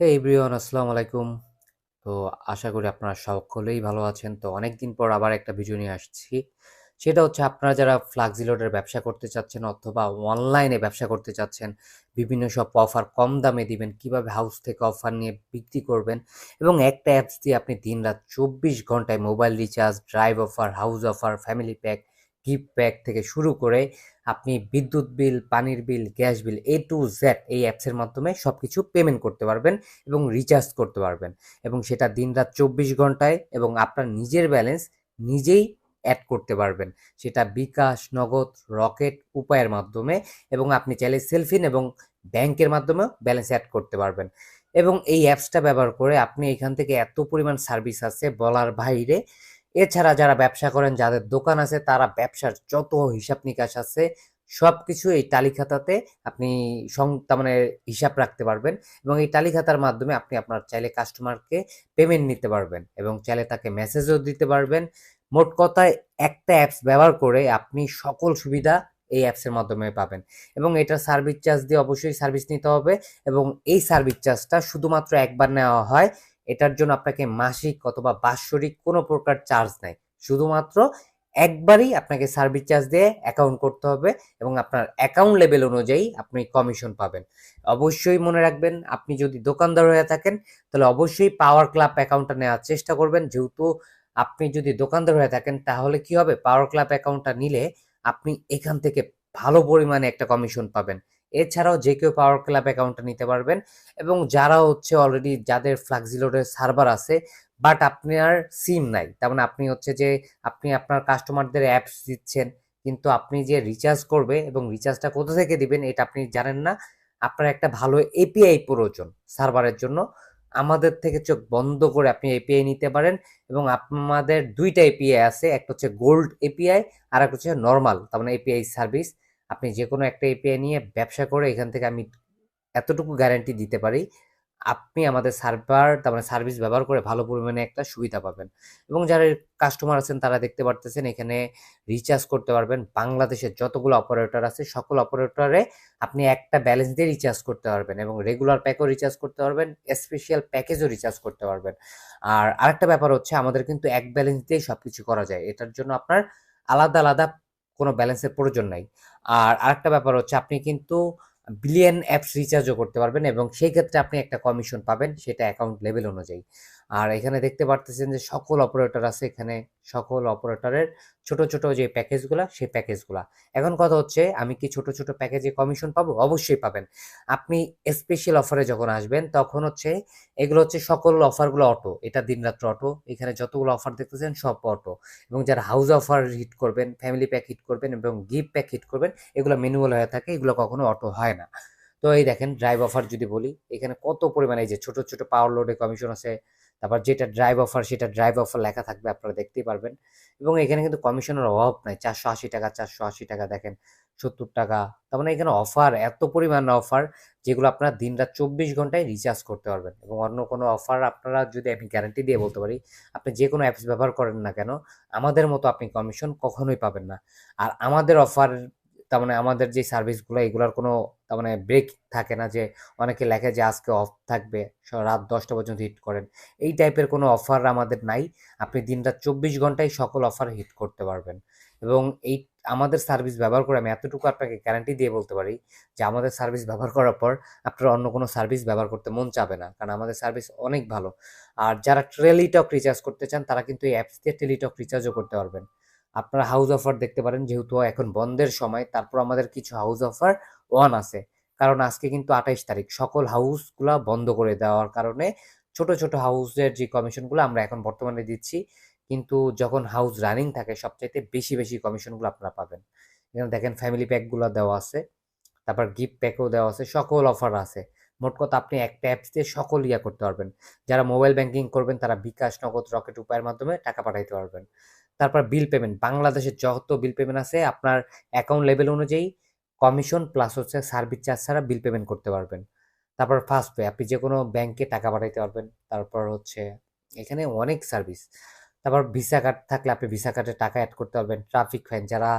Everyone আসসালামু আলাইকুম। তো আশা করি আপনারা সকলেই ভালো আছেন। তো অনেকদিন পর আবার একটা ভিডিও নিয়ে আসছি। সেটা হচ্ছে আপনারা যারা ফ্লাক্সিলোডের ব্যবসা করতে চাচ্ছেন অথবা অনলাইনে ব্যবসা করতে চাচ্ছেন, বিভিন্ন সব অফার কম দামে দিবেন, কীভাবে হাউস থেকে অফার নিয়ে বিক্রি করবেন এবং একটা অ্যাপস দিয়ে আপনি দিনরাত চব্বিশ ঘন্টায় mobile recharge drive offer house offer family pack gift pack থেকে শুরু করে আপনি বিদ্যুৎ বিল, পানির bill, gas bill A to Z এই অ্যাপসের মাধ্যমে সব কিছু পেমেন্ট করতে পারবেন এবং রিচার্জ করতে পারবেন। এবং সেটা দিনরাত চব্বিশ ঘন্টায় এবং আপনার নিজের ব্যালেন্স নিজেই অ্যাড করতে পারবেন। সেটা বিকাশ, নগদ, রকেট উপায়ের মাধ্যমে এবং আপনি চাইলে সেলফিন এবং ব্যাংকের মাধ্যমেও ব্যালেন্স অ্যাড করতে পারবেন। এবং এই অ্যাপসটা ব্যবহার করে আপনি এখান থেকে এত পরিমাণ সার্ভিস আছে বলার বাইরে এছাড়া যারা ব্যবসা করেন, যাদের দোকান আছে, তারা ব্যবসার যত হিসাব নিকাশ আছে সব কিছু এই তালিকাটাতে আপনি তার মানে হিসাব রাখতে পারবেন এবং এই তালিকাটার মাধ্যমে আপনি আপনার চাইলে কাস্টমারকে পেমেন্ট নিতে পারবেন এবং চাইলে তাকে মেসেজও দিতে পারবেন। মোট কথায় একটা অ্যাপস ব্যবহার করে আপনি সকল সুবিধা এই অ্যাপসের মাধ্যমে পাবেন এবং এটা সার্ভিস চার্জ দিয়ে অবশ্যই সার্ভিস নিতে হবে এবং এই সার্ভিস চার্জটা শুধুমাত্র একবার নেওয়া হয় এটার জন্য আপনাকে মাসিক অথবা বাৎসরিক কোনো প্রকার চার্জ নাই। শুধুমাত্র একবারই আপনাকে সার্ভিস চার্জ দিয়ে অ্যাকাউন্ট করতে হবে এবং আপনার অ্যাকাউন্ট লেভেল অনুযায়ী আপনি কমিশন পাবেন। অবশ্যই মনে রাখবেন, আপনি যদি দোকানদার হয়ে থাকেন, তাহলে অবশ্যই পাওয়ার ক্লাব অ্যাকাউন্টটা নেওয়ার চেষ্টা করবেন। যেহেতু আপনি যদি দোকানদার হয়ে থাকেন, তাহলে কি হবে? পাওয়ার ক্লাব অ্যাকাউন্টটা নিলে আপনি এখান থেকে ভালো পরিমাণে একটা কমিশন পাবেন। এছাড়াও যে কেউ পাওয়ার ক্লাব অ্যাকাউন্টটা নিতে পারবেন এবং যারা হচ্ছে অলরেডি যাদের ফ্লাক্সিলোডের সার্ভার আছে বাট আপনার সিম নাই, তার মানে আপনি হচ্ছে যে আপনি আপনার কাস্টমারদের অ্যাপস দিচ্ছেন, কিন্তু আপনি যে রিচার্জ করবে এবং রিচার্জটা কোথা থেকে দিবেন এটা আপনি জানেন না। আপনার একটা ভালো এপিআই প্রয়োজন সার্ভারের জন্য। আমাদের থেকে চোখ বন্ধ করে আপনি এপিআই নিতে পারেন এবং আমাদের দুইটা এপিআই আছে, একটা হচ্ছে গোল্ড এপিআই আর একটা হচ্ছে নর্মাল তার মানে এপিআই সার্ভিস আপনি যে কোনো একটা এপিআই নিয়ে ব্যবসা করে এখান থেকে আমি এতটুকু গ্যারান্টি দিতে পারি, আপনি আমাদের সার্ভার তার মানে সার্ভিস ব্যবহার করে ভালো পরিমাণে একটা সুবিধা পাবেন। এবং যারা কাস্টমার আছেন, তারা দেখতে পারতেছেন, এখানে রিচার্জ করতে পারবেন। বাংলাদেশের যতগুলো অপারেটর আছে, সকল অপারেটরে আপনি একটা ব্যালেন্স দিয়ে রিচার্জ করতে পারবেন এবং রেগুলার প্যাকও রিচার্জ করতে পারবেন স্পেশাল প্যাকেজও রিচার্জ করতে পারবেন। আর আরেকটা ব্যাপার হচ্ছে, আমাদের কিন্তু এক ব্যালেন্স দিয়েই সব কিছু করা যায়। এটার জন্য আপনার আলাদা আলাদা কোনো ব্যালেন্সের প্রয়োজন নাই। আর আরেকটা ব্যাপার হচ্ছে আপনি কিন্তু বিলিয়ন অ্যাপস রিচার্জও করতে পারবেন এবং সেই ক্ষেত্রে আপনি একটা কমিশন পাবেন সেটা অ্যাকাউন্ট লেভেল অনুযায়ী। আর এখানে দেখতে পারতেছেন যে সকল অপারেটর আছে, এখানে সকল অপারেটরের ছোট ছোট যে প্যাকেজগুলা সেই প্যাকেজগুলা এখন কথা হচ্ছে, আমি কি ছোট ছোট প্যাকেজে কমিশন পাবো? অবশ্যই পাবেন। আপনি স্পেশাল অফারে যখন আসবেন, তখন হচ্ছে, এগুলো হচ্ছে সকল অফারগুলো অটো এটা দিনরাত্র অটো এখানে যতগুলো অফার দেখতেছেন, সব অটো এবং যারা হাউস অফার হিট করবেন ফ্যামিলি প্যাক হিট করবেন এবং গিফট প্যাক হিট করবেন, এগুলো ম্যানুয়াল হয়ে থাকে, এগুলো কখনো অটো হয় না। তো এই দেখেন ড্রাইভ অফার যদি বলি, এখানে কত পরিমাণে এই যে ছোট ছোট পাওয়ার লোডে কমিশন আছে তারপর যেটা ড্রাইভ অফার সেটা ড্রাইভ অফার লেখা থাকবে, আপনারা দেখতেই পারবেন। এবং এখানে কিন্তু কমিশনের অভাব নাই, চারশো আশি টাকা, চারশো আশি টাকা দেখেন, সত্তর টাকা। তার মানে এখানে অফার এত পরিমাণ অফার যেগুলো আপনারা দিন রাত চব্বিশ ঘন্টায় রিচার্জ করতে পারবেন। এবং অন্য কোনো অফার আপনারা যদি আমি গ্যারান্টি দিয়ে বলতে পারি, আপনি যে কোনো অ্যাপস ব্যবহার করেন না কেন, আমাদের মতো আপনি কমিশন কখনোই পাবেন না। আর আমাদের অফার তার মানে আমাদের যে সার্ভিসগুলো এগুলোর কোনো তার মানে ব্রেক থাকে না যে অনেকে লেখে যে আজকে অফ থাকবে রাত দশটা পর্যন্ত হিট করেন। এই টাইপের কোনো অফার আমাদের নাই। আপনি দিনরাত চব্বিশ ঘন্টায় সকল অফার হিট করতে পারবেন। এবং এই আমাদের সার্ভিস ব্যবহার করে আমি এতটুকু আপনাকে গ্যারান্টি দিয়ে বলতে পারি যে আমাদের সার্ভিস ব্যবহার করার পর আপনার অন্য কোনো সার্ভিস ব্যবহার করতে মন চাবে না। কারণ আমাদের সার্ভিস অনেক ভালো। আর যারা টেলিটক রিচার্জ করতে চান, তারা কিন্তু এই অ্যাপস দিয়ে টেলিটক রিচার্জও করতে পারবেন। আপনারা হাউস অফার দেখতে পারেন, যেহেতু এখন বন্ধের সময়, তারপর আমাদের কিছু হাউস অফার ওয়ান আছে। কারণ আজকে কিন্তু আঠাইশ তারিখ, সকল হাউসগুলা বন্ধ করে দেওয়ার কারণে ছোট ছোট হাউসের যে কমিশনগুলো আমরা এখন বর্তমানে দিচ্ছি, কিন্তু যখন হাউস রানিং থাকে, সবচাইতে বেশি বেশি কমিশনগুলো আপনারা পাবেন। এখানে দেখেন ফ্যামিলি প্যাকগুলো দেওয়া আছে, তারপর গিফট প্যাকও দেওয়া আছে, সকল অফার আছে। মোট কথা আপনি একটা অ্যাপস দিয়ে সকল ইয়া করতে পারবেন। যারা মোবাইল ব্যাংকিং করবেন, তারা বিকাশ, নগদ রকেট উপায়ের মাধ্যমে টাকা পাঠাইতে পারবেন। তারপর বিল পেমেন্ট বাংলাদেশের যত বিল পেমেন্ট আছে, আপনার অ্যাকাউন্ট লেভেল অনুযায়ী কমিশন প্লাস হচ্ছে সার্ভিস চার্জ ছাড়া বিল পেমেন্ট করতে পারবেন। তারপর ফার্স্ট পে আপনি যে কোনো ব্যাংকে টাকা পাঠাইতে পারবেন। তারপর হচ্ছে এখানে অনেক সার্ভিস তারপর ভিসা কার্ড থাকলে আপনি ভিসা কার্ডে টাকা অ্যাড করতে পারবেন। ট্রাফিক ফাইন যারা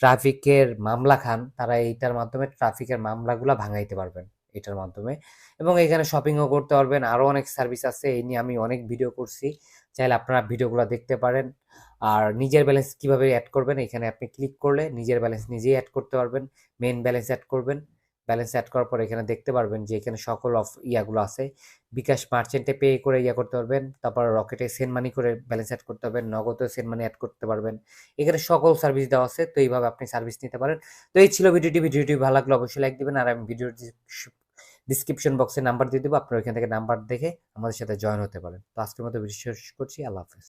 ট্রাফিকের মামলা খান, তারা এইটার মাধ্যমে ট্রাফিকের মামলাগুলো ভাঙাইতে পারবেন। এটার মাধ্যমে। এবং এখানে শপিংও করতে পারবেন। আরও অনেক সার্ভিস আছে, এই নিয়ে আমি অনেক ভিডিও করছি। চাইলে আপনারা ভিডিওগুলো দেখতে পারেন। আর নিজের ব্যালেন্স কীভাবে অ্যাড করবেন, এখানে আপনি ক্লিক করলে নিজের ব্যালেন্স নিজেই অ্যাড করতে পারবেন। মেন ব্যালেন্স অ্যাড করবেন। ব্যালেন্স অ্যাড করার পর এখানে দেখতে পারবেন যে এখানে সকল অফ ইয়াগুলো আছে। বিকাশ মার্চেন্টে পে করে ইয়া করতে পারবেন। তারপর রকেটে সেন্ড মানি করে ব্যালেন্স অ্যাড করতে পারবেন। নগদে সেন্ড মানি অ্যাড করতে পারবেন। এখানে সকল সার্ভিস দেওয়া আছে, তো এইভাবে আপনি সার্ভিস নিতে পারেন। তো এই ছিল ভিডিওটি। ভিডিওটি ভালো লাগলে অবশ্যই লাইক দেবেন। আর আমি ভিডিওর ডিসক্রিপশন বক্সে নাম্বার দিয়ে দেবো, আপনারা ওইখান থেকে নাম্বার দেখে আমাদের সাথে জয়েন হতে পারেন। তো আজকের মতো বিশ্বাস করছি, আল্লাহ হাফেজ।